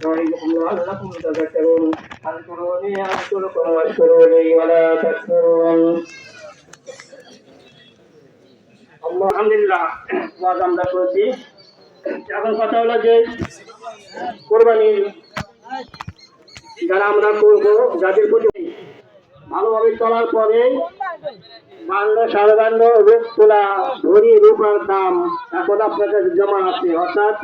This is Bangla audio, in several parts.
يعظكم لعلكم تذكرون اذكروني اذكركم واشكروا لي ولا تكفرون আলহামদুলিল্লাহ ওয়াজ আমরা করেছি এখন কথা হলো যে কোরবানির যারা আমরা করব যাদের প্রতি ভালোভাবে চলার পরে বান্ন সাড়ে বান্ন রূপ তোলা ধরি রূপার দাম এখন আপনার কাছে জমা আছে অর্থাৎ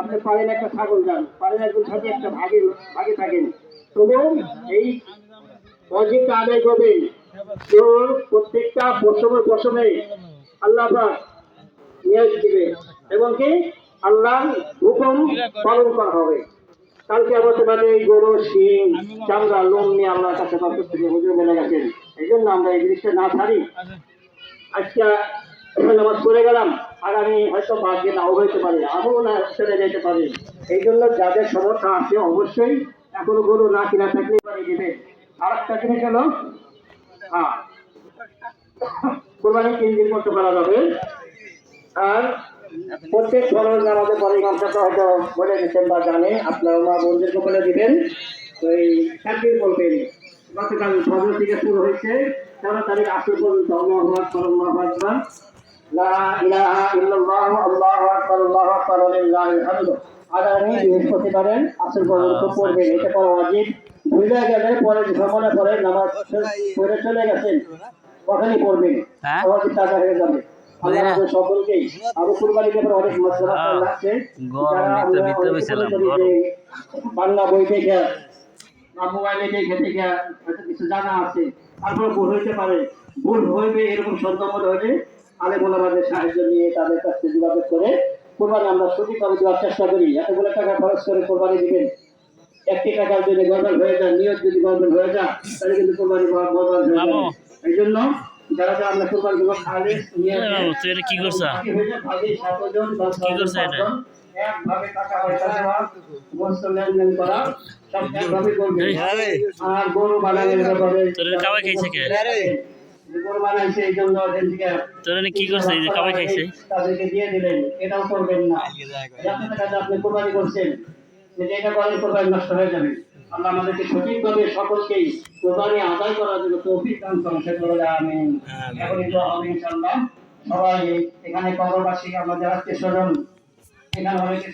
আপনি পারেন একটা ছাগল যান পারেন একজন সাথে একটা ভাগে ভাগে থাকেন। তবু এই অজিতটা আদায় করবেন প্রত্যেকটা পশমে পশমে আল্লাহ নিয়োগ দিবে, এবং কি আল্লাহ হুকুম পালন করা হবে। কালকে বর্তমানে এই গরু, শিং, চামড়া, লোম নিয়ে আল্লাহর কাছে দর্শক থেকে হুজুর মেলে গেছেন এই জন্য আমরা এই জিনিসটা না ছাড়ি। আজকে নামাজ পড়ে গেলাম, আগামী হয়তো বাদকে নাও হইতে পারে, আমিও না চলে যেতে পারি। এই জন্য যাদের সমর্থ আছে, অবশ্যই এখনও গরু না কিনা থাকলে পারি দিবে। আর একটা জিনিস হলো হ্যাঁ কোরবানি তিন দিন করতে পারা যাবে। আর প্রত্যেক ধরনের আমাদের পরে গামছাটা হয়তো বলে দিচ্ছেন বা জানে আপনার মা বন্ধুদেরকে বলে দিবেন। ওই একদিন বলবেন গতকাল ফজর থেকে শুরু হয়েছে তেরো তারিখ আসর পর্যন্ত আল্লাহু আল্লাহু আকবার। লা ইলাহা ইল্লাল্লাহু আল্লাহু আকবার আল্লাহু আকবার লিল্লাহিল হামদ। আগামী বৃহস্পতিবারে আসর পর্যন্ত পড়বেন এটা পড়া ওয়াজিব ভুলে গেলে পরে ভ্রমণে পরে নামাজ পড়ে চলে গেছেন কখনই পড়বেন। হ্যাঁ? ওয়াজিব তাজা হয়ে যাবে। সকলকেই আরও কুরবানির ব্যাপারে অনেক মশলা লাগছে গরম ভিতরে ভিতরে অনেক গরম। বাংলা বই থেকে বা মোবাইলে দেখে দেখে কিছু জানা আছে তারপরে ভুল হইতে পারে ভুল হইবে এরকম সন্দেহ আলে মোলামাদের সাহায্য নিয়ে তাদের কাছ যোগাযোগ করে কোরবানি আমরা সঠিকভাবে দেওয়ার চেষ্টা করি। এতগুলো টাকা খরচ করে কোরবানি দিবেন। একটি টাকার যদি গরবাল হয়ে যায় নিয়ত যদি গরবাল হয়ে যায় তাহলে কিন্তু কোরবানি গরবাল হয়ে যাবে। এই জন্য তুই এটা কি করছা? হয়ে কি করছা এটা? একভাবে টাকা পয়সা দেওয়া লেনদেন করা সব একভাবে করবে। আর গরু বানানোর ব্যাপারে তোর খাইছে কে? গরু বানাইছে এই জন্য তোর কি করছে? এই খাইছে? তাদেরকে দিয়ে দিলেন এটাও করবেন না। যাতে আপনি কোরবানি করছেন এটা করলে কোরবানি নষ্ট হয়ে যাবে। আল্লাহ আমাদেরকে সঠিকভাবে সকলকেই কোরবানি আদায় করার জন্য তৌফিক দান করেন সেগুলো আমি এখন দোয়া হবে ইনশাআল্লাহ। সবাই এখানে কবরবাসী আমাদের আত্মীয় স্বজন এখানে অনেকে